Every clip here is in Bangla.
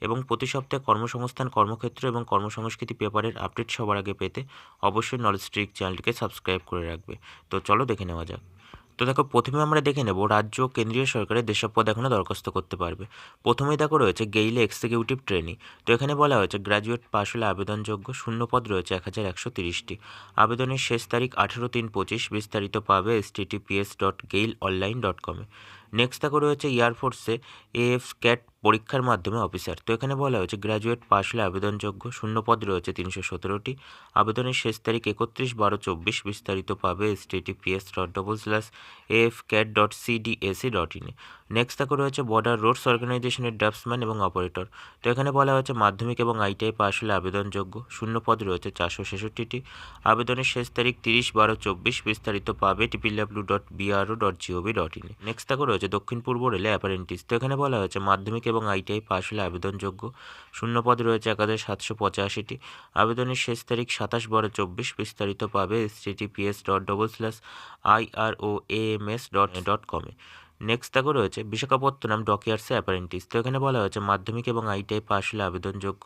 এবং প্রতি সপ্তাহে কর্মসংস্থান, কর্মক্ষেত্র এবং কর্মসংস্কৃতি পেপারের আপডেট সবার আগে পেতে অবশ্যই নলেজ ট্রিক চ্যানেলটিকে সাবস্ক্রাইব করে রাখবে। তো চলো দেখে নেওয়া যাক। তো দেখো, প্রথমে আমরা দেখে নেব রাজ্য কেন্দ্রীয় সরকারের যেসব পদ এখনও দরখাস্ত করতে পারবে। প্রথমেই দেখো রয়েছে গেইলে এক্সিকিউটিভ ট্রেনি। তো এখানে বলা হয়েছে গ্র্যাজুয়েট পাশ হলে আবেদনযোগ্য শূন্য পদ রয়েছে এক হাজার একশো তিরিশটি। আবেদনের শেষ তারিখ আঠেরো তিন পঁচিশ, বিস্তারিত পাবে S TTPS dot GAIL online dot কমে নেক্সট দেখো রয়েছে এয়ারফোর্সে এএফ ক্যাট পরীক্ষার মাধ্যমে, অফিসার। তো এখানে বলা হয়েছে গ্র্যাজুয়েট পাশ হলে আবেদনযোগ্য শূন্য পদ রয়েছে তিনশো সতেরোটি। আবেদনের শেষ তারিখ একত্রিশ বারো চব্বিশ। বিস্তারিত পাবে https dot double slash F cat dot CDAC dot ইনে নেক্সট দেখো রয়েছে বর্ডার রোডস অর্গানাইজেশনের ড্রাফটসম্যান এবং অপারেটর তো এখানে বলা হয়েছে, মাধ্যমিক এবং আইটিআই পাশ হলে আবেদনযোগ্য শূন্য পদ রয়েছে চারশো ছেষট্টিটি। আবেদনের শেষ তারিখ তিরিশ বারো চব্বিশ। বিস্তারিত পাবে TPW dot BRO dot GOV dot ইনে নেক্সট দেখো রয়েছে, দক্ষিণ পূর্ব রেলে অ্যাপারেন্টিস তো এখানে বলা হয়েছে, মাধ্যমিক এবং আইটিআই পাশ হলে আবেদনযোগ্য। শূন্য পদ রয়েছে এক হাজার সাতশো পঁচাশিটি। আবেদনের শেষ তারিখ সাতাশ বারো চব্বিশ। বিস্তারিত পাবে S dot double slash IRO AMS dot dot কমে নেক্সট দেখো রয়েছে বিশাখাপত্তনম ডকিয়ার্সে অ্যাপারেন্টিস তো এখানে বলা হয়েছে মাধ্যমিক এবং আইটিআই পাশ হলে আবেদনযোগ্য।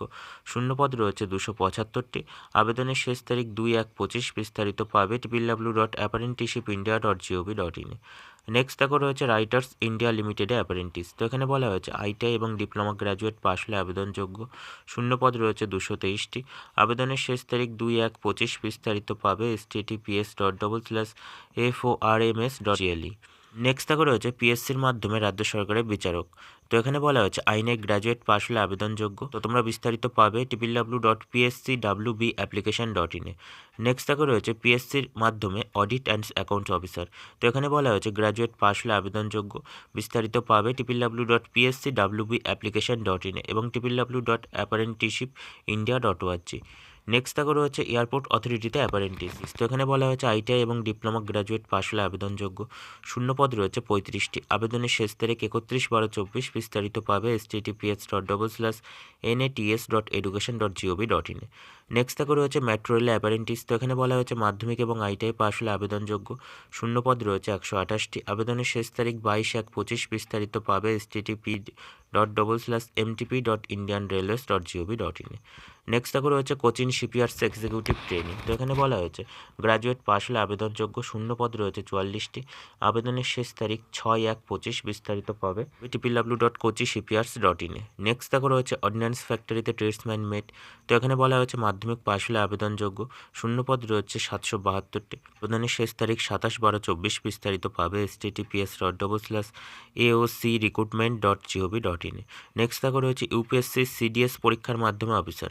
শূন্যপদ রয়েছে দুশো পঁচাত্তরটি। আবেদনের শেষ তারিখ দুই এক পঁচিশ। বিস্তারিত পাবে TPW dot apprenticeship India dot GOV dot ইনে নেক্সট দেখো রয়েছে রাইটার্স ইন্ডিয়া লিমিটেডে অ্যাপারেন্টিস তো এখানে বলা হয়েছে আইটিআই এবং ডিপ্লোমা গ্র্যাজুয়েট পাশ হলে আবেদনযোগ্য। শূন্যপদ রয়েছে দুশো তেইশটি। আবেদনের শেষ তারিখ দুই এক পঁচিশ বিস্তারিত পাবে S T dot double slash F O R M S dot GLE next দেখো রয়েছে পিএসসির মাধ্যমে রাজ্য সরকারের বিচারক। তো এখানে বলা হয়েছে, আইনে গ্র্যাজুয়েট পাশ হলে আবেদনযোগ্য। তো তোমরা বিস্তারিত পাবে TPW dot PSC W B application dot ইনে নেক্সট দেখো রয়েছে পিএসসির মাধ্যমে অডিট অ্যান্ড অ্যাকাউন্টস অফিসার তো এখানে বলা হয়েছে গ্র্যাজুয়েট পাশ হলে আবেদনযোগ্য। বিস্তারিত পাবে TPW dot PSC W B application dot ইনে এবং TPW dot apprenticeship India dot ORG next দেখো রয়েছে এয়ারপোর্ট অথরিটিতে অ্যাপারেন্টিস তো এখানে বলা হয়েছে আইটিআই এবং ডিপ্লোমা গ্র্যাজুয়েট পাশ হলে আবেদনযোগ্য শূন্যপদ রয়েছে পঁয়ত্রিশটি। আবেদনের শেষ তারিখ একত্রিশ বারো চব্বিশ, বিস্তারিত পাবে S TTPS dot double slash NATS dot education dot GOV dot ইনে নেক্সট দেখো রয়েছে মেট্রো রেলে অ্যাপারেন্টিস তো এখানে বলা হয়েছে মাধ্যমিক এবং আইটিআই পাশ হলে আবেদনযোগ্য শূন্যপদ রয়েছে একশো আঠাশটি। আবেদনের শেষ তারিখ বাইশ এক পঁচিশ, বিস্তারিত পাবে S TTP dot double slash MTP dot Indian railways dot GOV dot ইনে নেক্সট দেখো রয়েছে কোচিন শিপিয়ার্স এক্সিকিউটিভ ট্রেনিং তো এখানে বলা হয়েছে গ্র্যাজুয়েট পাস হলে আবেদনযোগ্য শূন্য পদ রয়েছে চুয়াল্লিশটি। আবেদনের শেষ তারিখ ছয় এক পঁচিশ বিস্তারিত পাবে TPW dot Kochi shipyards dot ইনে নেক্সট দেখো রয়েছে অর্ডিন্যান্স ফ্যাক্টরিতে ট্রেডসম্যান মেট তো এখানে বলা হয়েছে মাধ্যমিক পাশ হলে আবেদনযোগ্য শূন্য পদ রয়েছে সাতশো বাহাত্তরটি। আবেদনের শেষ তারিখ সাতাশ বারো চব্বিশ বিস্তারিত পাবে S T TTPS dot double slash AOC recruitment dot GOV dot ইনে নেক্সট দেখো রয়েছে ইউপিএসসি সিডিএস পরীক্ষার মাধ্যমে অফিসার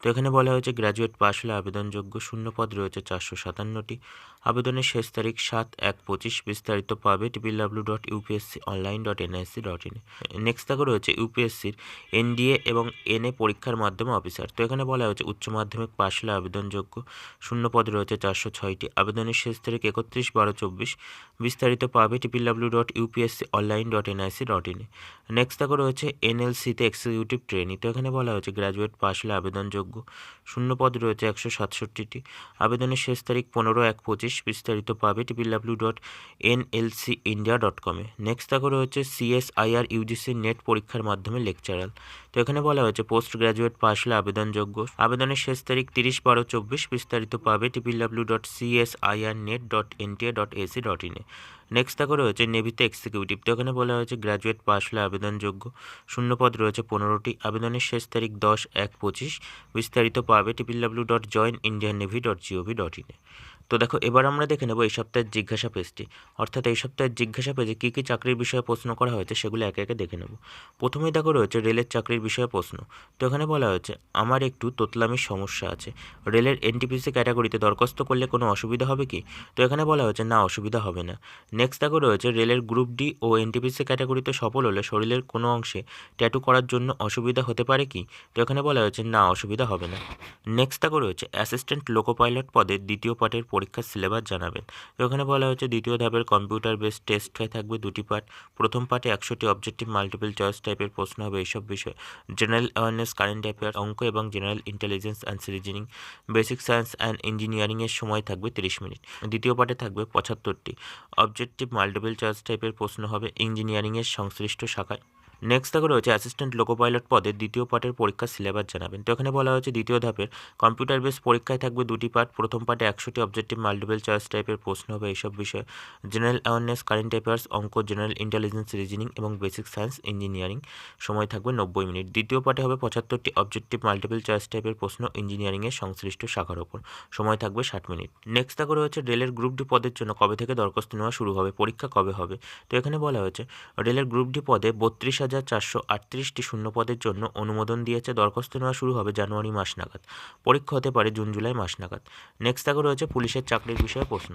তো এখানে বলা হয়েছে গ্র্যাজুয়েট পাশ হলে আবেদনযোগ্য শূন্য পদ রয়েছে চারশো সাতান্নটি। আবেদনের শেষ তারিখ সাত এক পঁচিশ বিস্তারিত পাবে TPW dot UPSC online dot NIC dot in next দেখো রয়েছে ইউপিএসসির এনডিএ এবং এনএ পরীক্ষার মাধ্যমে অফিসার তো এখানে বলা হয়েছে উচ্চ মাধ্যমিক পাশ হলে আবেদনযোগ্য শূন্য পদ রয়েছে চারশো ছয়টি। আবেদনের শেষ তারিখ একত্রিশ বারো চব্বিশ। বিস্তারিত পাবে TPW dot UPSC online dot NIC dot in next দেখো রয়েছে এনএলসিতে এক্সিকিউটিভ ট্রেনিং তো এখানে বলা হয়েছে গ্র্যাজুয়েট পাশ হলে আবেদনযোগ্য শূন্য পদ রয়েছে একশো সাতষট্টিটি। আবেদনের শেষ তারিখ পনেরো এক পঁচিশ। বিস্তারিত পাবে TPW dot N L C India dot কমে। নেক্সট দেখো রয়েছে সিএসআইআর ইউজিসি নেট পরীক্ষার মাধ্যমে লেকচারাল। তো এখানে বলা হয়েছে পোস্ট গ্র্যাজুয়েট পাশ হলে আবেদনযোগ্য। আবেদনের শেষ তারিখ তিরিশ বারো চব্বিশ, বিস্তারিত পাবে TPW dot CSIR NET dot NTA dot AC dot ইনে নেক্সট দেখো রয়েছে নেভিতে এক্সিকিউটিভ তো এখানে বলা হয়েছে গ্র্যাজুয়েট পাশ হলে আবেদনযোগ্য। শূন্যপদ রয়েছে পনেরোটি, আবেদনের শেষ তারিখ দশ এক পঁচিশ, বিস্তারিত পাবে TPW dot join Indian navy dot GOV dot ইনে তো দেখো, এবার আমরা দেখে নেব এই সপ্তাহের জিজ্ঞাসা পেজটি। অর্থাৎ এই সপ্তাহের জিজ্ঞাসা পেজে কী কী চাকরির বিষয়ে প্রশ্ন করা হয়েছে সেগুলো একে একে দেখে নেব। প্রথমেই দেখো রয়েছে রেলের চাকরির বিষয়ে প্রশ্ন। তো এখানে বলা হয়েছে, আমার একটু তোতলামির সমস্যা আছে। রেলের এনটিপিসি ক্যাটাগরিতে দরখাস্ত করলে কোনো অসুবিধা হবে কি? তো এখানে বলা হয়েছে, না, অসুবিধা হবে না। নেক্সট দেখো রয়েছে, রেলের গ্রুপ ডি ও এনটিপিসি ক্যাটাগরিতে সফল হলে শরীরের কোনো অংশে ট্যাটু করার জন্য অসুবিধা হতে পারে কি? তো এখানে বলা হয়েছে, না, অসুবিধা হবে না। নেক্সট দেখো রয়েছে অ্যাসিস্ট্যান্ট লোকো পাইলট পদের দ্বিতীয় পার্টের পরীক্ষার সিলেবাস জানাবেন। এখানে বলা হয়েছে, দ্বিতীয় ধাপের কম্পিউটার বেস টেস্ট হয়ে থাকবে দুটি পার্ট প্রথম পার্টে একশোটি অবজেক্টিভ মাল্টিপল চয়েস টাইপের প্রশ্ন হবে এইসব বিষয়ে। জেনারেল অ্যাওয়ারনেস কারেন্ট অ্যাফেয়ার অঙ্ক এবং general intelligence and reasoning basic science and ইঞ্জিনিয়ারিংয়ের সময় থাকবে তিরিশ মিনিট। দ্বিতীয় পার্টে থাকবে পঁচাত্তরটি। অবজেক্টিভ মাল্টিপল চয়েস টাইপের প্রশ্ন হবে। ইঞ্জিনিয়ারিংয়ের সংশ্লিষ্ট শাখায়। নেক্সট দেখো রয়েছে অ্যাসিস্ট্যান্ট লোকো পাইলট পদে দ্বিতীয় পার্টের পরীক্ষার সিলেবাস জানাবেন। তো এখানে বলা হয়েছে দ্বিতীয় ধাপের কম্পিউটার বেস পরীক্ষায় থাকবে দুটি পার্ট প্রথম পার্টে একশোটি অবজেক্টিভ মাল্টিপল চয়েস টাইপের প্রশ্ন হবে এইসব বিষয়ে। জেনারেল অ্যাওয়ারনেস কারেন্ট অ্যাফেয়ার্স অঙ্ক জেনারেল ইন্টেলিজেন্স রিজনিং এবং বেসিক সায়েন্স ইঞ্জিনিয়ারিং সময় থাকবে নব্বই মিনিট। দ্বিতীয় পার্টে হবে পঁচাত্তরটি অবজেক্টিভ মাল্টিপল চয়েস টাইপের প্রশ্ন ইঞ্জিনিয়ারিংয়ের সংশ্লিষ্ট শাখার ওপর। সময় থাকবে ষাট মিনিট। নেক্সট দেখো রয়েছে রেলের গ্রুপ ডি পদের জন্য কবে থেকে দরখাস্ত নেওয়া শুরু হবে, পরীক্ষা কবে হবে? তো এখানে বলা হয়েছে রেলের গ্রুপ ডি পদে বত্রিশ হাজার চারশো আটত্রিশটি শূন্য পদের জন্য অনুমোদন দিয়েছে দরখাস্ত নেওয়া শুরু হবে জানুয়ারি মাস নাগাদ। পরীক্ষা হতে পারে জুন, জুলাই মাস নাগাদ। নেক্সট দেখো রয়েছে পুলিশের চাকরির বিষয়ে প্রশ্ন।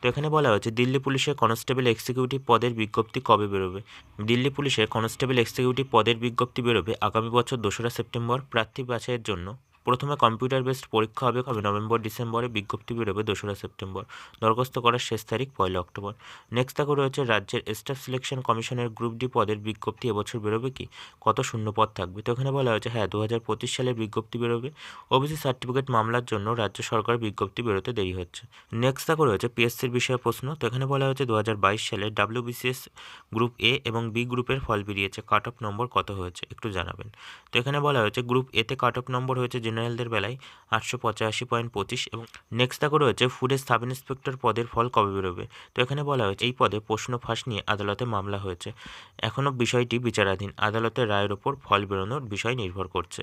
তো এখানে বলা হয়েছে, দিল্লি পুলিশের কনস্টেবল এক্সিকিউটিভ পদের বিজ্ঞপ্তি কবে বেরোবে? দিল্লি পুলিশের কনস্টেবল এক্সিকিউটিভ পদের বিজ্ঞপ্তি বেরোবে আগামী বছর দোসরা সেপ্টেম্বর। প্রার্থী বাছাইয়ের জন্য প্রথমে কম্পিউটার বেসড পরীক্ষা হবে কবে? নভেম্বর, ডিসেম্বরে বিজ্ঞপ্তি বেরোবে দোসরা সেপ্টেম্বর। দরখাস্ত করার শেষ তারিখ পয়লা অক্টোবর। নেক্সট দেখো রয়েছে রাজ্যের স্টাফ সিলেকশন কমিশনের গ্রুপ ডি পদের বিজ্ঞপ্তি। এবছর বেরোবে কি? কত শূন্য পদ থাকবে? তো এখানে বলা হয়েছে হ্যাঁ দু হাজার পঁচিশ সালে বিজ্ঞপ্তি বেরোবে। ওবিসি সার্টিফিকেট মামলার জন্য রাজ্য সরকার বিজ্ঞপ্তি বেরোতে দেরি হচ্ছে। নেক্সট দেখো রয়েছে পিএসসির বিষয়ে প্রশ্ন। তো এখানে বলা হয়েছে দু হাজার বাইশ সালে ডাব্লিউবিসিএস গ্রুপ এ এবং বি গ্রুপের ফল বেরিয়েছে। কাট অফ নম্বর কত হয়েছে? একটু জানাবেন। তো এখানে বলা হয়েছে গ্রুপ এতে কাট অফ নম্বর হয়েছে জেনারেলদের বেলায় আটশো পঁচাশি পয়েন্ট পঁচিশ এবং নেক্সট দেখো রয়েছে ফুডের সাব ইন্সপেক্টর পদের ফল কবে বেরোবে? তো এখানে বলা হয়েছে, এই পদে প্রশ্ন ফাঁস নিয়ে আদালতে মামলা হয়েছে। এখনও বিষয়টি বিচারাধীন। আদালতের রায়ের ওপর ফল বেরোনোর বিষয় নির্ভর করছে।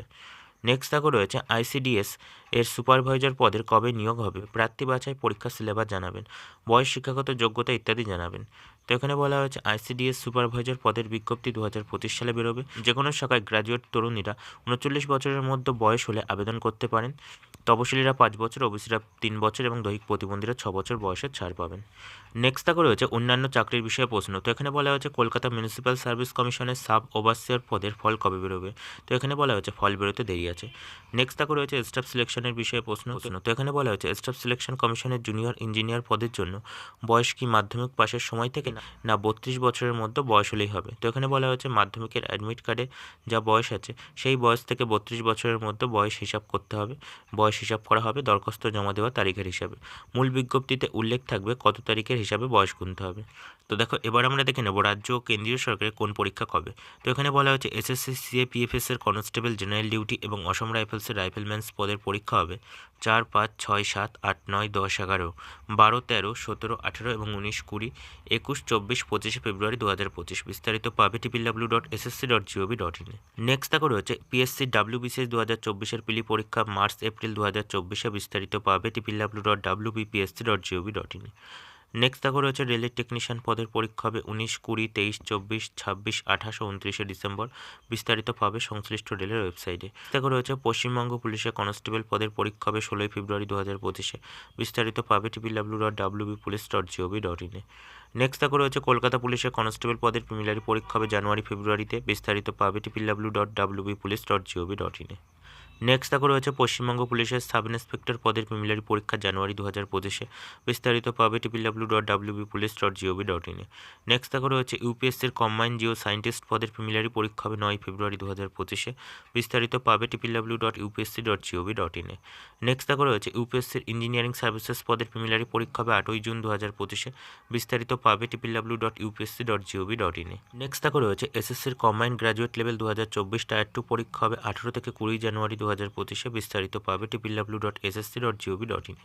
নেক্সট দেখো রয়েছে আইসিডিএস এর সুপারভাইজার পদের কবে নিয়োগ হবে? প্রার্থী বাছাই পরীক্ষা সিলেবাস জানাবেন, বয়স শিক্ষাগত যোগ্যতা ইত্যাদি জানাবেন। তো এখানে বলা হয়েছে আইসিডিএস সুপারভাইজার পদের বিজ্ঞপ্তি দু হাজার পঁচিশ সালে বেরোবে। যে কোনো শাখায় গ্র্যাজুয়েট তরুণীরা উনচল্লিশ বছরের মধ্যে বয়স হলে আবেদন করতে পারেন। তপশিলীরা পাঁচ বছর, ওবিসিরা তিন বছর এবং দৈহিক প্রতিবন্ধীরা ছ বছর বয়সের ছাড় পাবেন। নেক্সট দেখো রয়েছে অন্যান্য চাকরির বিষয়ে প্রশ্ন। তো এখানে বলা হয়েছে কলকাতা মিউনিসিপ্যাল সার্ভিস কমিশনের সাব ওভারসিয়ার পদের ফল কবে বেরোবে? তো এখানে বলা হয়েছে ফল বেরোতে দেরি আছে। নেক্সট দেখো রয়েছে স্টাফ সিলেকশনের বিষয়ে প্রশ্ন। তো এখানে বলা হয়েছে স্টাফ সিলেকশন কমিশনের জুনিয়র ইঞ্জিনিয়ার পদের জন্য বয়স কি মাধ্যমিক পাশের সময় থেকে না বত্রিশ বছরের মধ্যে বয়স হলেই হবে? তো এখানে বলা হয়েছে মাধ্যমিকের অ্যাডমিট কার্ডে যা বয়স আছে, সেই বয়স থেকে বত্রিশ বছরের মধ্যে বয়স হিসাব করতে হবে। বয়স হিসাব করা হবে, দরখাস্ত জমা দেওয়া তারিখের হিসাবে। মূল বিজ্ঞপ্তিতে উল্লেখ থাকবে কত তারিখের হিসাবে বয়স গুনতে হবে। তো দেখো, এবার আমরা দেখে নেব রাজ্য ও কেন্দ্রীয় সরকারের কোন পরীক্ষা কবে। তো এখানে বলা হয়েছে, এসএসসি, সিএ, পিএফএস এর কনস্টেবল জেনারেল ডিউটি এবং অসম রাইফেলসের রাইফেলম্যানস পদের পরীক্ষা হবে চার, পাঁচ, ছয়, সাত, আট, নয়, দশ, এগারো, বারো, তেরো, সতেরো, আঠেরো এবং উনিশ, কুড়ি, একুশ, চব্বিশ, পঁচিশে ফেব্রুয়ারি দু হাজার পঁচিশ। বিস্তারিত পাবে TPW dot SSC dot GOV dot in next দেখো রয়েছে পিএসসি ডাব্লিউবিসিএস দু হাজার চব্বিশের পিলি পরীক্ষা, মার্চ, এপ্রিল দু হাজার চব্বিশে বিস্তারিত পাবে TPW dot W BPSC dot GOV dot ইনে নেক্সট দেখো রয়েছে রেলের টেকনিশিয়ান পদের পরীক্ষা হবে উনিশ, কুড়ি, তেইশ, চব্বিশ, ছাব্বিশ, আঠাশ ও উনত্রিশে ডিসেম্বর। বিস্তারিত পাবে সংশ্লিষ্ট রেলের ওয়েবসাইটে দেখো রয়েছে পশ্চিমবঙ্গ পুলিশের কনস্টেবল পদের পরীক্ষা হবে ষোলোই ফেব্রুয়ারি দু হাজার পঁচিশে। বিস্তারিত পাবে TPW dot W B police dot GOV dot ইনে নেক্সট দেখো রয়েছে কলকাতা পুলিশের কনস্টেবল পদের প্রিমিলারি পরীক্ষা হবে জানুয়ারি, ফেব্রুয়ারিতে। বিস্তারিত পাবে TPW dot W B police dot GOV dot ইনে নেক্সট দেখো রয়েছে পশ্চিমবঙ্গ পুলিশের সাব ইন্সপেক্টর পদের প্রিমিলারি পরীক্ষা জানুয়ারি দু হাজার পঁচিশে। বিস্তারিত পাবে TPW dot WB police dot gov dot ইনে নেক্সট দেখো রয়েছে ইউপিএসসির কম্বাইন জিও সায়েন্টিস্ট পদের প্রিমিলারি পরীক্ষা হবে নয় ফেব্রুয়ারি দু হাজার পঁচিশে। বিস্তারিত পাবে TPW dot UPSC dot GOV dot ইনে নেক্সট দেখো রয়েছে ইউপিএসসির ইঞ্জিনিয়ারিং সার্ভিসেস পদের প্রিমিলারি পরীক্ষা হবে আটই জুন দু হাজার পঁচিশে। বিস্তারিত পাবে TPW dot UPSC dot GOV dot ইনে নেক্সট দেখো রয়েছে এসএসসির কম্বাইন গ্র্যাজুয়েট লেভেল দু হাজার চব্বিশ টায়ার টু পরীক্ষা হবে আঠেরো থেকে কুড়ি জানুয়ারি দু দু পঁচিশে বিস্তারিত পাবে TPW dot SSC dot GOV dot in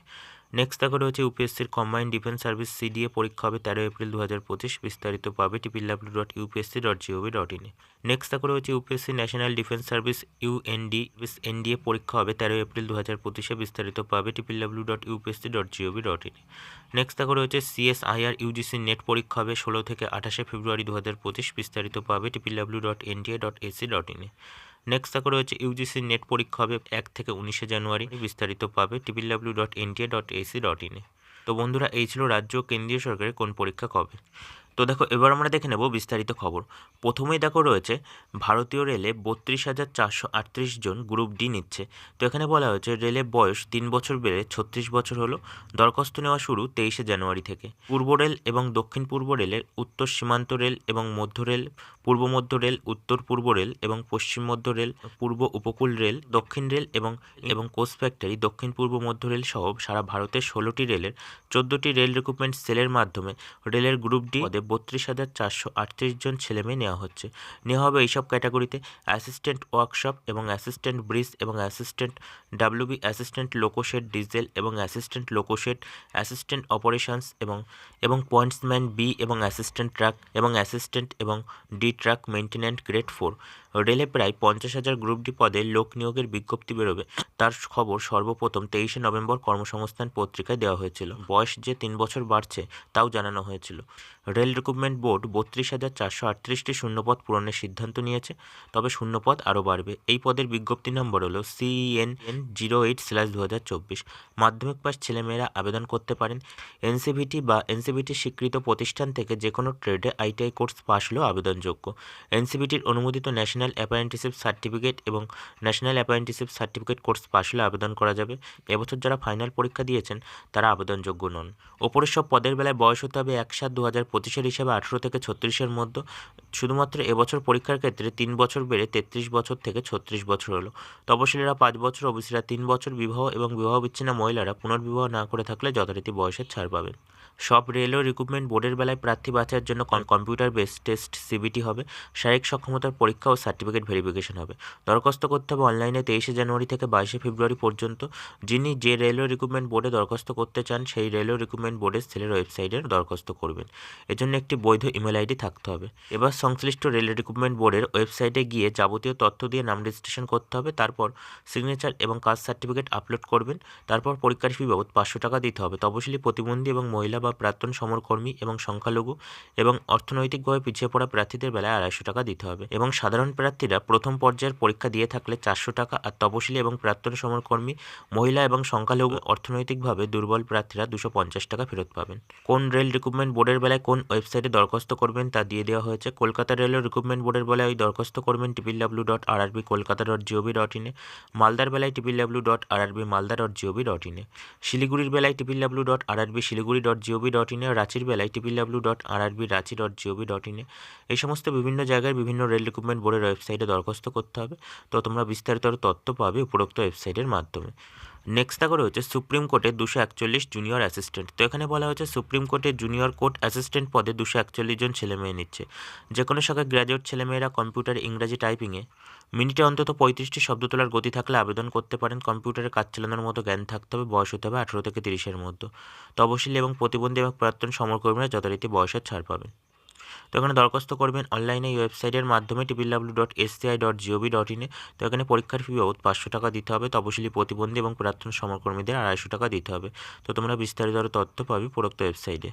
next দেখো রয়েছে ইউপিএসসির কম্বাইন্ড ডিফেন্স সার্ভিস সিডিএ পরীক্ষা হবে তেরো এপ্রিল দু হাজার পঁচিশ। বিস্তারিত পাবে TPW dot UPSC dot GOV dot ইনে নেক্সট দেখো রয়েছে UPSC national defence service UND NDA পরীক্ষা হবে তেরো এপ্রিল দু হাজার পঁচিশে। বিস্তারিত পাবে TPW dot UPSC dot GOV dot in next দেখো রয়েছে সিএসআইআর ইউজিসি নেট পরীক্ষা হবে ষোলো থেকে আঠাশে ফেব্রুয়ারি দু হাজার পঁচিশ। বিস্তারিত পাবে TPW dot NDA dot AC dot ইনে নেক্সট তাকে রয়েছে ইউজিসি নেট পরীক্ষা হবে এক থেকে উনিশে জানুয়ারি। বিস্তারিত পাবে TPW dot NTA dot AC dot ইনে তো বন্ধুরা, এই ছিল রাজ্য কেন্দ্রীয় সরকারের কোন পরীক্ষা কবে? তো দেখো, এবার আমরা দেখে নেব বিস্তারিত খবর। প্রথমেই দেখো রয়েছে, ভারতীয় রেলে বত্রিশ হাজার চারশো আটত্রিশ জন গ্রুপ ডি নিচ্ছে। তো এখানে বলা হয়েছে, রেলের বয়স তিন বছর বেড়ে ছত্রিশ বছর হলো। দরখাস্ত নেওয়া শুরু তেইশে জানুয়ারি থেকে। পূর্ব রেল এবং দক্ষিণ পূর্ব রেলের উত্তর সীমান্ত রেল এবং মধ্য রেল, পূর্ব মধ্য রেল, উত্তর পূর্ব রেল এবং পশ্চিম মধ্য রেল, পূর্ব উপকূল রেল, দক্ষিণ রেল এবং এবং কোস্ট ফ্যাক্টরি, দক্ষিণ পূর্ব মধ্য রেল সহ সারা ভারতের ষোলোটি রেলের চোদ্দোটি রেল রিক্রুটমেন্ট সেলের মাধ্যমে রেলের গ্রুপ ডি বত্রিশ হাজার চারশো আটত্রিশ জন ছেলেমেয়ে নেওয়া হচ্ছে। নেওয়া হবে এইসব ক্যাটাগরিতে অ্যাসিস্ট্যান্ট ওয়ার্কশপ এবং অ্যাসিস্ট্যান্ট ব্রিজ এবং assistant WB assistant loco shed diesel এবং assistant loco shed, assistant operations এবং এবং পয়েন্টসম্যান বি এবং অ্যাসিস্ট্যান্ট ট্রাক এবং অ্যাসিস্ট্যান্ট এবং D track maintainer grade four. রেলে প্রায় পঞ্চাশ হাজার গ্রুপ ডি পদে লোক নিয়োগের বিজ্ঞপ্তি বেরোবে। তার খবর সর্বপ্রথম তেইশে নভেম্বর কর্মসংস্থান পত্রিকায় দেওয়া হয়েছিল। বয়স যে তিন বছর বাড়ছে, তাও জানানো হয়েছিল। রেল রিক্রুটমেন্ট বোর্ড বত্রিশ হাজার চারশো আটত্রিশটি শূন্যপদ পূরণের সিদ্ধান্ত নিয়েছে, তবে শূন্যপদ আরও বাড়বে। এই পদের বিজ্ঞপ্তি নম্বর হলো CN N zero eight slash দু হাজার চব্বিশ মাধ্যমিক পাস ছেলেমেয়েরা আবেদন করতে পারেন। এনসিভিটি বা এনসিভিটি স্বীকৃত প্রতিষ্ঠান থেকে যে কোনো ট্রেডে আইটিআই কোর্স পাশ হলেও আবেদনযোগ্য। এনসিভিটির অনুমোদিত ন্যাশনাল অ্যাপ্রেন্টিসশিপ সার্টিফিকেট এবং national apprenticeship certificate course pass হলে আবেদন করা যাবে। এবছর যারা ফাইনাল পরীক্ষা দিয়েছেন, তারা আবেদনযোগ্য নন। ওপরের সব পদের বেলায় বয়স হতে হবে এক সাত দু হাজার পঁচিশের হিসাবে আঠেরো থেকে ছত্রিশের মধ্যে, শুধুমাত্র এবছর পরীক্ষার ক্ষেত্রে তিন বছর বেড়ে তেত্রিশ বছর থেকে ছত্রিশ বছর হলো। তপশিলীরা পাঁচ বছর, ওবিসিরা তিন বছর বিবাহ এবং বিবাহ বিচ্ছিন্ন মহিলারা পুনর্বিবাহ না করে থাকলে যথারীতি বয়সের ছাড় পাবেন। সব রেলওয়ে রিক্রুটমেন্ট বোর্ডের বেলায় প্রার্থী বাছাইয়ের জন্য কম্পিউটার বেস টেস্ট সিবিটি হবে। শারীরিক সক্ষমতার পরীক্ষা ও সার্টিফিকেট ভেরিফিকেশন হবে। দরখাস্ত করতে হবে অনলাইনে তেইশে জানুয়ারি থেকে বাইশে ফেব্রুয়ারি পর্যন্ত। যিনি যে রেলওয়ে রিক্রুটমেন্ট বোর্ডে দরখাস্ত করতে চান, সেই রেলওয়ে রিক্রুটমেন্ট বোর্ডের সেলের ওয়েবসাইটে দরখাস্ত করবেন। এজন্য একটি বৈধ ইমেল আইডি থাকতে হবে। এবার সংশ্লিষ্ট রেল রিক্রুটমেন্ট বোর্ডের ওয়েবসাইটে গিয়ে যাবতীয় তথ্য দিয়ে নাম রেজিস্ট্রেশন করতে হবে, তারপর সিগনেচার এবং কাস্ট সার্টিফিকেট আপলোড করবেন, তারপর পরীক্ষার ফি বাবদ পাঁচশো টাকা দিতে হবে। তপশিলি প্রতিবন্ধী এবং মহিলা বা প্রাক্তন সমরকর্মী এবং সংখ্যালঘু এবং অর্থনৈতিকভাবে পিছিয়ে পড়া প্রার্থীদের বেলায় আড়াইশো টাকা দিতে হবে এবং সাধারণ প্রার্থীরা প্রথম পর্যায়ের পরীক্ষা দিয়ে থাকলে চারশো টাকা আর তপশিলি এবং প্রাক্তন সমরকর্মী, মহিলা এবং সংখ্যালঘু অর্থনৈতিকভাবে দুর্বল প্রার্থীরা দুশো টাকা ফেরত পাবেন। কোন রেল রিক্রুটমেন্ট বোর্ডের বেলায় কোন ওয়েবসাইটে দরখাস্ত করবেন তা দিয়ে দেওয়া হয়েছে। কলকাতা রেলের রিক্রুটমেন্ট বোর্ডের বেলায় ওই দরখাস্ত করবেন TPL W dot RRB Kolkata dot GOV dot ইনে মালদার বেলায় TPL W dot RRB Malda dot GOV dot ইনে শিলিগুড়ির বেলায় TPL W dot RRB Siliguri dot GOV dot ইনে রাঁচির বেলায় TPL W dot RRB Ranchi dot GOV dot ইনে এই সমস্ত বিভিন্ন জায়গায় বিভিন্ন রেল রিক্রুটমেন্ট বোর্ডের ওয়েবসাইটে দরখাস্ত করতে হবে। তো তোমরা বিস্তারিত তথ্য পাবে উপরোক্ত ওয়েবসাইটের মাধ্যমে। নেক্সট দেখো রয়েছে সুপ্রিম কোর্টের দুশো একচল্লিশ জুনিয়র অ্যাসিস্ট্যান্ট তো এখানে বলা হয়েছে সুপ্রিম কোর্টের জুনিয়র কোর্ট অ্যাসিস্ট্যান্ট পদে দুশো একচল্লিশ জন ছেলে মেয়ে নিচ্ছে। যে কোনো শাখায় গ্র্যাজুয়েট ছেলেমেয়েরা কম্পিউটার ইংরাজি টাইপিংয়ে মিনিটে অন্তত পঁয়ত্রিশটি শব্দ তোলার গতি থাকলে আবেদন করতে পারেন। কম্পিউটারে কাজ চালানোর মতো জ্ঞান থাকতে হবে, বয়স হতে হবে আঠেরো থেকে তিরিশের মধ্যে। তপশিলি এবং প্রতিবন্ধী এবং প্রাক্তন সমরকর্মীরা যথারীতি বয়সের ছাড় পাবেন। তো এখানে দরখাস্ত করবেন অনলাইনে এই ওয়েবসাইটের মাধ্যমে TPL W dot SCI dot GOV dot ইনে তো এখানে পরীক্ষার ফি বাবদ পাঁচশো টাকা দিতে হবে, তপশিলি প্রতিবন্ধী এবং প্রাক্তন সমরকর্মীদের আড়াইশো টাকা দিতে হবে। তো তোমরা বিস্তারিত তথ্য পাবে উপরোক্ত ওয়েবসাইটে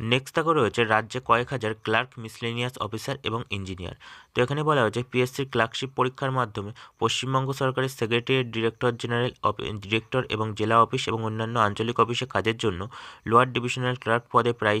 নেক্সট দেখো রয়েছে রাজ্যে কয়েক হাজার ক্লার্ক মিসলেনিয়াস অফিসার এবং ইঞ্জিনিয়ার তো এখানে বলা হয়েছে পিএসসির ক্লার্কশিপ পরীক্ষার মাধ্যমে পশ্চিমবঙ্গ সরকারের সেক্রেটারিয়েট ডিরেক্টর জেনারেল ডিরেক্টর এবং জেলা অফিস এবং অন্যান্য আঞ্চলিক অফিসে কাজের জন্য লোয়ার ডিভিশনাল ক্লার্ক পদে প্রায়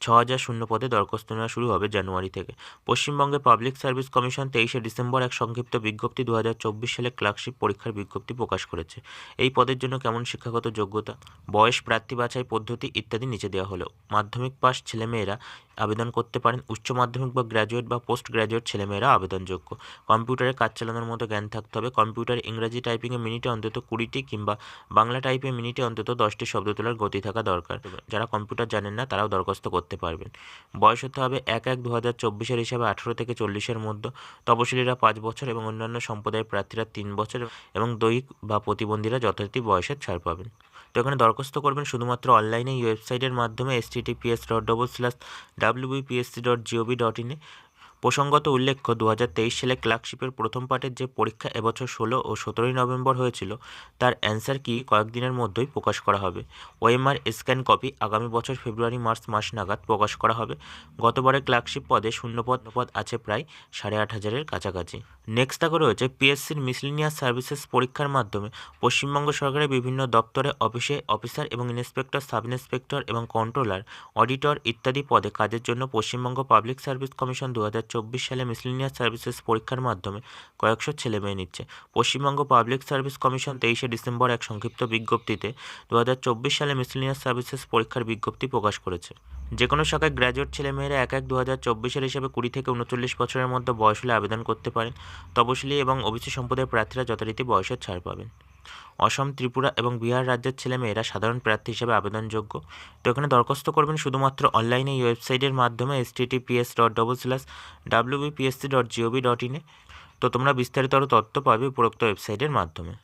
ছ হাজার শূন্য পদে দরখাস্ত নেওয়া শুরু হবে জানুয়ারি থেকে। পশ্চিমবঙ্গে পাবলিক সার্ভিস কমিশন তেইশে ডিসেম্বর এক সংক্ষিপ্ত বিজ্ঞপ্তি দু হাজার চব্বিশ সালে ক্লার্কশিপ পরীক্ষার বিজ্ঞপ্তি প্রকাশ করেছে। এই পদের জন্য কেমন শিক্ষাগত যোগ্যতা, বয়স, প্রার্থী বাছাই পদ্ধতি ইত্যাদি নিচে দেওয়া হলো। মাধ্যমিক মাধ্যমিক পাস ছেলেমেয়েরা আবেদন করতে পারেন। উচ্চ মাধ্যমিক বা গ্র্যাজুয়েট বা পোস্ট গ্র্যাজুয়েট ছেলেমেয়েরা আবেদনযোগ্য। কম্পিউটারে কাজ চালানোর মতো জ্ঞান থাকতে হবে। কম্পিউটার ইংরাজি টাইপিংয়ে মিনিটে অন্তত কুড়িটি কিংবা বাংলা টাইপে মিনিটে অন্তত দশটি শব্দ তোলার গতি থাকা দরকার। যারা কম্পিউটার জানেন না, তারাও দরখাস্ত করতে পারবেন। বয়স হতে হবে এক এক দু হাজার চব্বিশের হিসাবে আঠেরো থেকে চল্লিশের মধ্যে। তপশিলীরা পাঁচ বছর এবং অন্যান্য সম্প্রদায়ের প্রার্থীরা তিন বছর এবং দৈহিক বা প্রতিবন্ধীরা যথারীতি বয়সের ছাড় পাবেন। তো এখানে দরখাস্ত করবেন শুধুমাত্র অনলাইনে এই ওয়েবসাইটের মাধ্যমে S TTPS dot double slash WBPSC dot GOV dot ইনে প্রসঙ্গত উল্লেখ্য দু হাজার তেইশ সালে ক্লার্কশিপের প্রথম পার্টের যে পরীক্ষা এবছর ষোলো ও সতেরোই নভেম্বর হয়েছিল, তার অ্যান্সার কি কয়েকদিনের মধ্যেই প্রকাশ করা হবে। ওএমআর স্ক্যান কপি আগামী বছর ফেব্রুয়ারি মার্চ মাস নাগাদ প্রকাশ করা হবে। গতবারে ক্লার্কশিপ পদে শূন্যপদ পদ আছে প্রায় সাড়ে আট হাজারের কাছাকাছি। নেক্সট থাকা রয়েছে পিএসসির মিসলিনিয়াস সার্ভিসেস পরীক্ষার মাধ্যমে পশ্চিমবঙ্গ সরকারের বিভিন্ন দপ্তরে অফিসে অফিসার এবং ইন্সপেক্টর, সাব ইন্সপেক্টর এবং কন্ট্রোলার, অডিটর ইত্যাদি পদে কাজের জন্য পশ্চিমবঙ্গ পাবলিক সার্ভিস কমিশন দু হাজার চব্বিশ সালে মিসলিনিয়াস সার্ভিসেস পরীক্ষার মাধ্যমে কয়েকশো ছেলে মেয়ে নিচ্ছে। পশ্চিমবঙ্গ পাবলিক সার্ভিস কমিশন তেইশে ডিসেম্বর এক সংক্ষিপ্ত বিজ্ঞপ্তিতে দু চব্বিশ সালে মিসলিনিয়াস সার্ভিসেস পরীক্ষার বিজ্ঞপ্তি প্রকাশ করেছে। যে কোনো শাখায় গ্র্যাজুয়েট ছেলেমেয়েরা এক এক দু হাজার চব্বিশের হিসাবে কুড়ি থেকে উনচল্লিশ বছরের মধ্যে বয়স হলে আবেদন করতে পারেন। তপশিলি এবং ওবিসি সম্প্রদায়ের প্রার্থীরা যথারীতি বয়সের ছাড় পাবেন। অসম, ত্রিপুরা এবং বিহার রাজ্যের ছেলেমেয়েরা সাধারণ প্রার্থী হিসেবে আবেদনযোগ্য। তো এখানে দরখাস্ত করবেন শুধুমাত্র অনলাইনে এই ওয়েবসাইটের মাধ্যমে S T TTPS dot double slash WBPSC dot GOV dot ইনে তো তোমরা বিস্তারিত আরও তথ্য পাবে উপরোক্ত ওয়েবসাইটের মাধ্যমে।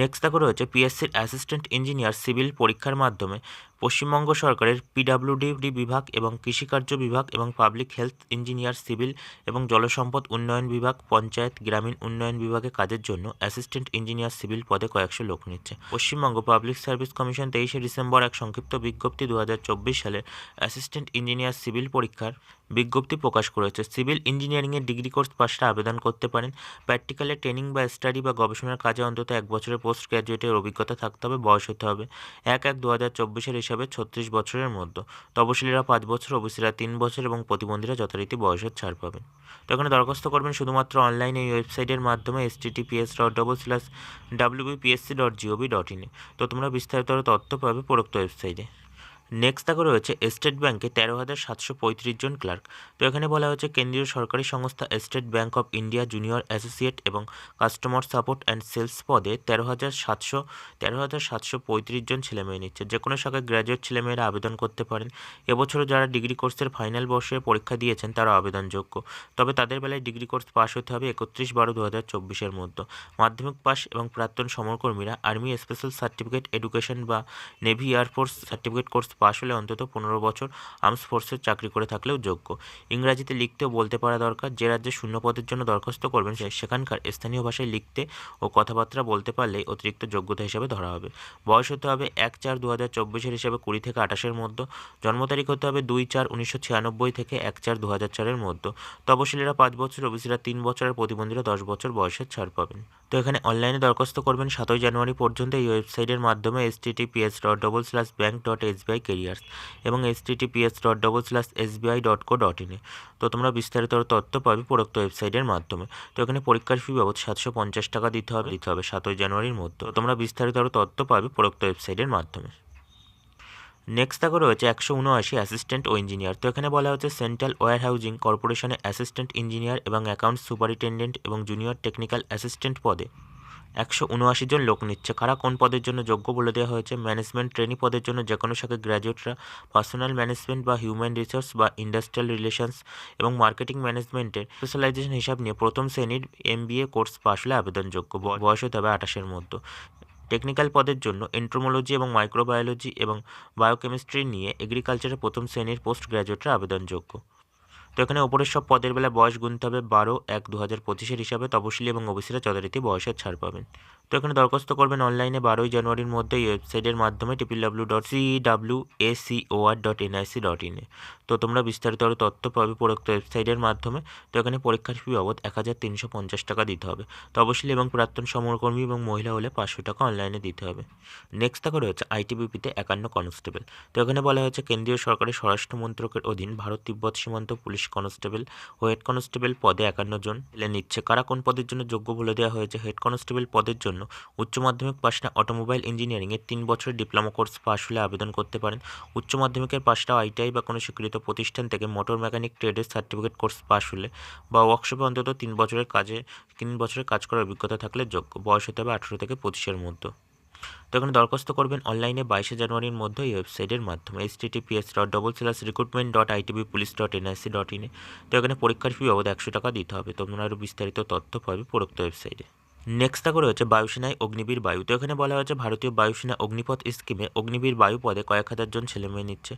নেক্সট দেখো রয়েছে পিএসসির অ্যাসিস্ট্যান্ট ইঞ্জিনিয়ার সিভিল পরীক্ষার মাধ্যমে। পশ্চিমবঙ্গ সরকারের পিডাব্লিউডি বিভাগ এবং কৃষিকার্য বিভাগ এবং পাবলিক হেলথ ইঞ্জিনিয়ার, সিভিল এবং জলসম্পদ উন্নয়ন বিভাগ, পঞ্চায়েত, গ্রামীণ উন্নয়ন বিভাগে কাজের জন্য অ্যাসিস্ট্যান্ট ইঞ্জিনিয়ার, সিভিল পদে কয়েকশো লোক নিচ্ছে। পশ্চিমবঙ্গ পাবলিক সার্ভিস কমিশন তেইশে ডিসেম্বর এক সংক্ষিপ্ত বিজ্ঞপ্তি দু সালের অ্যাসিস্ট্যান্ট ইঞ্জিনিয়ার, সিভিল পরীক্ষার বিজ্ঞপ্তি প্রকাশ করেছে। সিভিল ইঞ্জিনিয়ারিংয়ের ডিগ্রি কোর্স পাশটা আবেদন করতে পারেন। প্র্যাকটিক্যালে ট্রেনিং বা স্টাডি বা গবেষণার কাজে অন্তত এক বছরের পোস্ট গ্র্যাজুয়েটের অভিজ্ঞতা থাকতে হবে, বয়স হতে হবে। এক এক দু হাজার চব্বিশের হিসাবে ছত্রিশ বছরের মধ্যে। তপশিলীরা পাঁচ বছর, ওবিসিরা তিন বছর এবং প্রতিবন্ধীরা যথারীতি বয়সের ছাড় পাবেন। তো এখানে দরখাস্ত করবেন শুধুমাত্র অনলাইনে এই ওয়েবসাইটের মাধ্যমে S TTPS dot double slash WBPSC dot GOV dot ইনে তো তোমরা বিস্তারিত তথ্য পাবে প্রোক্ত ওয়েবসাইটে। নেক্সট দেখো রয়েছে স্টেট ব্যাঙ্কে তেরো হাজার সাতশো পঁয়ত্রিশ জন ক্লার্ক তো এখানে বলা হয়েছে কেন্দ্রীয় সরকারি সংস্থা State Bank of India junior associate এবং কাস্টমার সাপোর্ট অ্যান্ড সেলস পদে তেরো হাজার সাতশো, তেরো হাজার সাতশো পঁয়ত্রিশ জন ছেলেমেয়ে নিচ্ছে। যে কোনো শাখায় গ্র্যাজুয়েট ছেলেমেয়েরা আবেদন করতে পারেন। এবছরও যারা ডিগ্রি কোর্সের ফাইনাল বর্ষে পরীক্ষা দিয়েছেন তারা আবেদনযোগ্য। তবে তাদের বেলায় ডিগ্রি কোর্স পাস হতে হবে একত্রিশ বারো দু হাজার চব্বিশের মধ্যে। মাধ্যমিক পাস এবং প্রাক্তন সমরকর্মীরা আর্মি স্পেশাল সার্টিফিকেট এডুকেশন বা navy air force certificate course pass হলে অন্তত পনেরো বছর আর্মস ফোর্সের চাকরি করে থাকলেও যোগ্য। ইংরাজিতে লিখতেও বলতে পারা দরকার, যে রাজ্যে শূন্য পদের জন্য দরখাস্ত করবেন সেখানকার স্থানীয় ভাষায় লিখতে ও কথাবার্তা বলতে পারলেই অতিরিক্ত যোগ্যতা হিসাবে ধরা হবে। বয়স হতে হবে এক চার দু হাজার চব্বিশের হিসাবে কুড়ি থেকে আঠাশের মধ্যে। জন্ম তারিখ হতে হবে দুই চার উনিশশো ছিয়ানব্বই থেকে এক চার দু হাজার চারের মধ্যে। তপশিলীরা পাঁচ বছর, ওবিসিরা তিন বছরের প্রতিবন্ধীরা দশ বছর বয়সের ছাড় পাবেন। তো এখানে অনলাইনে দরখাস্ত করবেন সাতই জানুয়ারি পর্যন্ত এই ওয়েবসাইটের মাধ্যমে S TTPS dot double slash bank dot S SBI careers এবং S TTPS dot double slash SBI dot co dot ইনে তো তোমরা বিস্তারিত তথ্য পাবে উপরোক্ত ওয়েবসাইটের মাধ্যমে। তো এখানে পরীক্ষার ফি বাবদ সাতশো পঞ্চাশ টাকা দিতে হবে দিতে হবে সাতই জানুয়ারির মধ্যে। তোমরা বিস্তারিত তথ্য পাবে উপরোক্ত ওয়েবসাইটের মাধ্যমে। নেক্সট দেখো রয়েছে একশো উনআশি অ্যাসিস্ট্যান্ট ও ইঞ্জিনিয়ার তো এখানে বলা হচ্ছে সেন্ট্রাল ওয়ার হাউজিং কর্পোরেশনে অ্যাসিস্ট্যান্ট ইঞ্জিনিয়ার এবং অ্যাকাউন্ট সুপারিনটেন্ডেন্ট এবং জুনিয়র টেকনিক্যাল অ্যাসিস্ট্যান্ট পদে। একশো উনআশি জন লোক নিচ্ছে। কারা কোন পদের জন্য যোগ্য বলে দেওয়া হয়েছে? ম্যানেজমেন্ট ট্রেনি পদের জন্য যে কোনো শাখায় গ্র্যাজুয়েটরা পার্সোনাল ম্যানেজমেন্ট বা হিউম্যান রিসোর্স বা ইন্ডাস্ট্রিয়াল রিলেশনস এবং মার্কেটিং ম্যানেজমেন্টের স্পেশালাইজেশন হিসাব নিয়ে প্রথম শ্রেণির এমবিএ কোর্স পাশ হলে আবেদনযোগ্য। বয়স হতে হবে আঠাশের মধ্যে। টেকনিক্যাল পদের জন্য এন্ট্রোমোলজি এবং মাইক্রোবায়োলজি এবং বায়োকেমিস্ট্রি নিয়ে এগ্রিকালচারের প্রথম শ্রেণির পোস্ট গ্র্যাজুয়েটরা আবেদনযোগ্য। তো এখানে ওপরের সব পদের বেলা বয়স গুনতে হবে বারো, এক দু হাজার পঁচিশের হিসাবে তপশিলি এবং ওবিসিরা যথারীতি বয়সের ছাড় পাবেন। তো এখানে দরখাস্ত করবেন অনলাইনে বারোই জানুয়ারির মধ্যে এই ওয়েবসাইটের মাধ্যমে TPL W dot C W A C O R dot NIC dot ইনে তো তোমরা বিস্তারিত আরও তথ্য পাবে উপরোক্ত ওয়েবসাইটের মাধ্যমে। তো এখানে পরীক্ষার ফি বাবদ এক হাজার তিনশো পঞ্চাশ টাকা দিতে হবে। তপশিলি এবং প্রাক্তন সমরকর্মী এবং মহিলা হলে পাঁচশো টাকা অনলাইনে দিতে হবে। নেক্সট থাকা রয়েছে আইটিবিপিতে একান্ন কনস্টেবল তো এখানে বলা হয়েছে, কেন্দ্রীয় সরকারের স্বরাষ্ট্র মন্ত্রকের অধীন ভারত তিব্বত সীমান্ত পুলিশ কনস্টেবল ও হেড কনস্টেবল পদে একান্ন জন। নিচ্ছে কারা? কোন পদের জন্য যোগ্য বলে দেওয়া হয়েছে? হেড কনস্টেবল পদের জন্য উচ্চ মাধ্যমিক পাশটা অটোমোবাইল ইঞ্জিনিয়ারিংয়ের তিন বছরের ডিপ্লোমা কোর্স পাশ হলে আবেদন করতে পারেন। উচ্চ মাধ্যমিকের পাশটা আইটিআই বা কোনো স্বীকৃত প্রতিষ্ঠান থেকে মোটর মেকানিক ট্রেডের সার্টিফিকেট কোর্স পাশ হলে বা ওয়ার্কশপে অন্তত তিন বছরের কাজে, তিন বছরের কাজ করার অভিজ্ঞতা থাকলে যোগ্য। বয়স হতে হবে আঠেরো থেকে পঁচিশের মধ্যে। তো এখানে দরখাস্ত করবেন অনলাইনে বাইশে জানুয়ারির মধ্যে এই ওয়েবসাইটের মাধ্যমে। H TTPS dot double slash recruitment dot ITB police dot NIC dot ইনে তো এখানে পরীক্ষার ফি বাবদ একশো টাকা দিতে হবে। তোমরা আরও বিস্তারিত তথ্য পাবে উপরোক্ত ওয়েবসাইটে। নেক্সট করে হচ্ছে বায়ুসেনায় অগ্নিবীর বায়ু। তো এখানে বলা হয়েছে ভারতীয় বায়ুসেনা অগ্নিপথ স্কিমে অগ্নিবীর বায়ু পদে কয়েক হাজার জন ছেলে মেয়ে নিচ্ছে।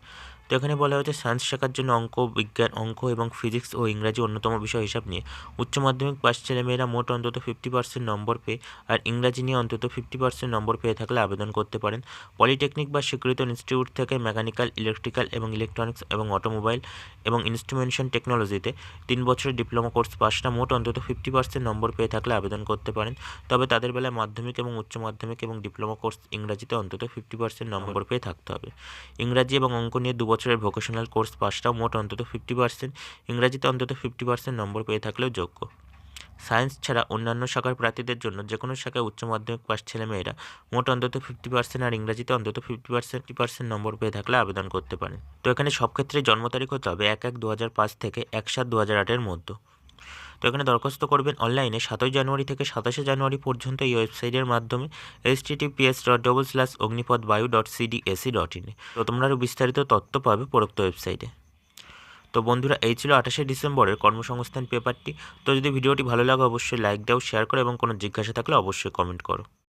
তো এখানে বলা হয়েছে সায়েন্স শেখার জন্য অঙ্ক, বিজ্ঞান, অঙ্ক এবং ফিজিক্স ও ইংরাজি অন্যতম বিষয় হিসাব নিয়ে। উচ্চ মাধ্যমিক পাস ছেলেমেয়েরা মোট অন্তত ফিফটি পার্সেন্ট নম্বর পেয়ে আর ইংরাজি নিয়ে অন্তত ফিফটি পার্সেন্ট নম্বর পেয়ে থাকলে আবেদন করতে পারেন। পলিটেকনিক বা স্বীকৃত ইনস্টিটিউট থেকে মেকানিক্যাল, ইলেকট্রিক্যাল এবং ইলেকট্রনিক্স এবং অটোমোবাইল এবং ইনস্ট্রুমেন্টেশন টেকনোলজিতে তিন বছরের ডিপ্লোমা কোর্স পাশটা মোট অন্তত ফিফটি পার্সেন্ট নম্বর পেয়ে থাকলে আবেদন করতে পারেন। তবে তাদের বেলায় মাধ্যমিক এবং উচ্চ মাধ্যমিক এবং ডিপ্লোমা কোর্স ইংরাজিতে অন্তত ফিফটি পার্সেন্ট নম্বর পেয়ে থাকতে হবে। ইংরাজি এবং অঙ্ক নিয়ে দু বছরের ভোকেশনাল কোর্স পাশটাও মোট অন্তত ফিফটি পার্সেন্ট ইংরাজিতে অন্তত ফিফটি পার্সেন্ট নম্বর পেয়ে থাকলেও যোগ্য। সায়েন্স ছাড়া অন্যান্য শাখার প্রার্থীদের জন্য যে কোনো শাখায় উচ্চ মাধ্যমিক পাস ছেলেমেয়েরা মোট অন্তত ফিফটি পার্সেন্ট আর ইংরাজিতে অন্তত ফিফটি পার্সেন্ট পার্সেন্ট নম্বর পেয়ে থাকলে আবেদন করতে পারেন। তো এখানে সব ক্ষেত্রে জন্ম তারিখ হতে হবে এক এক দু থেকে এক সাত দু হাজার আটের মধ্যে। তো এখানে দরখাস্ত করবেন অনলাইনে সাতই জানুয়ারি থেকে সাতাশে জানুয়ারি পর্যন্ত এই ওয়েবসাইটের মাধ্যমে H TTPS dot double slash Agnipath Vayu dot CDAC dot ইনে তো তোমরা আরও বিস্তারিত তথ্য পাবে প্রোক্ত ওয়েবসাইটে তো বন্ধুরা, এই ছিল আঠাশে ডিসেম্বরের কর্মসংস্থান পেপারটি। তো যদি ভিডিওটি ভালো লাগে, অবশ্যই লাইক দাও শেয়ার করো এবং কোনো জিজ্ঞাসা থাকলে অবশ্যই কমেন্ট করো।